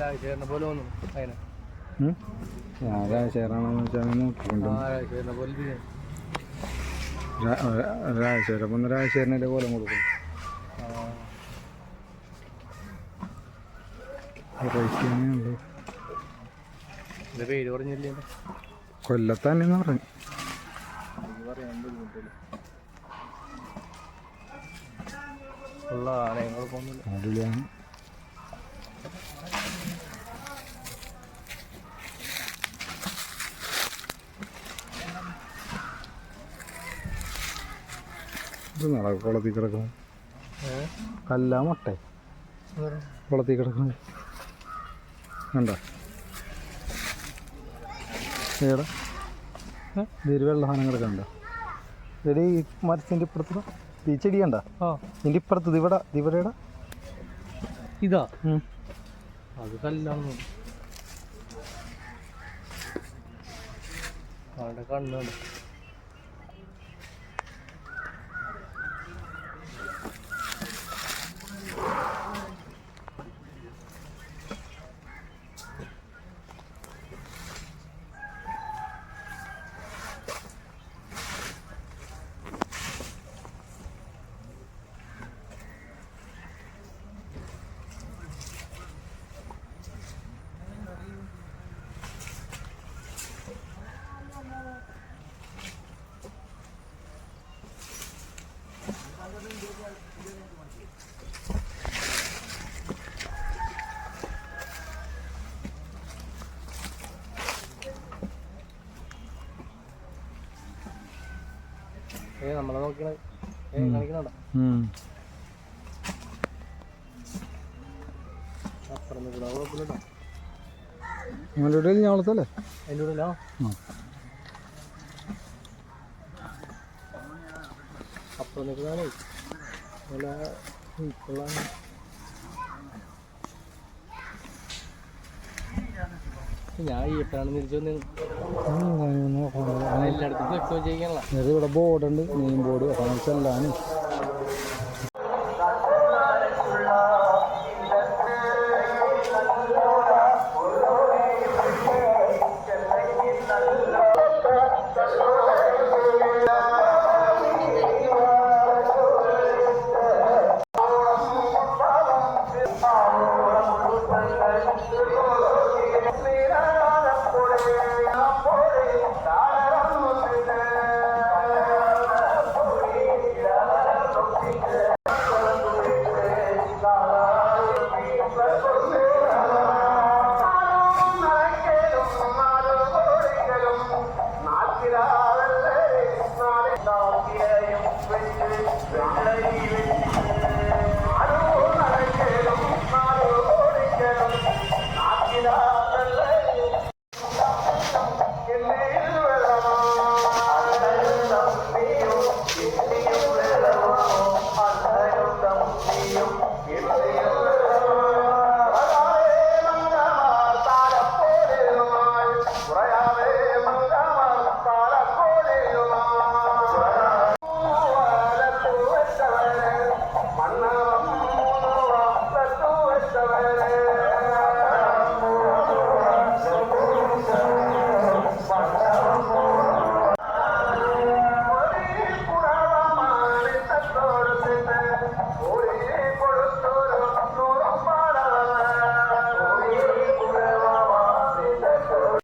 രാജശേഖരനെ പോലെ അതിനെ? ചേരാണെന്ന് വെച്ചാൽ കോലം കൊടുക്കും. റേറ്റ് പേര് പറഞ്ഞില്ലേ? കൊല്ലത്താനെന്ന് പറഞ്ഞു. ഉള്ള ആനയങ്ങൾ പോകുന്നില്ല. അടിപൊളിയാണ്. ഇത് നാളെ കുളത്തിൽ കിടക്കുന്നു. കല്ല മുട്ട. കുളത്തിൽ കിടക്കുന്നു. കണ്ട? ഏടാ ഇതിൽ വെള്ള സാധനം കിടക്കണ്ട എടി മരത്തിന്റെ ഇപ്പുറത്ത് ഈ ചെടി കണ്ട ആ. ഇപ്പുറത്ത് ദിവട ഇവിടെ ഇത്. അത് കല്ലാണ്. കണ്ണുണ്ട് അവിടെ കണ്ണാണ് നമ്മളെ നോക്കണ ഞാൻ വളർത്തല്ലേ എന്റെ ആ. അപ്പുറം നിൽക്കണേ നല്ല ഉള്ള ഞാൻ ഈ എപ്പോഴാണ് തിരിച്ചു ഇവിടെ ബോർഡുണ്ട് നെയിം ബോർഡ് അപ്പം ചെല്ലാനും.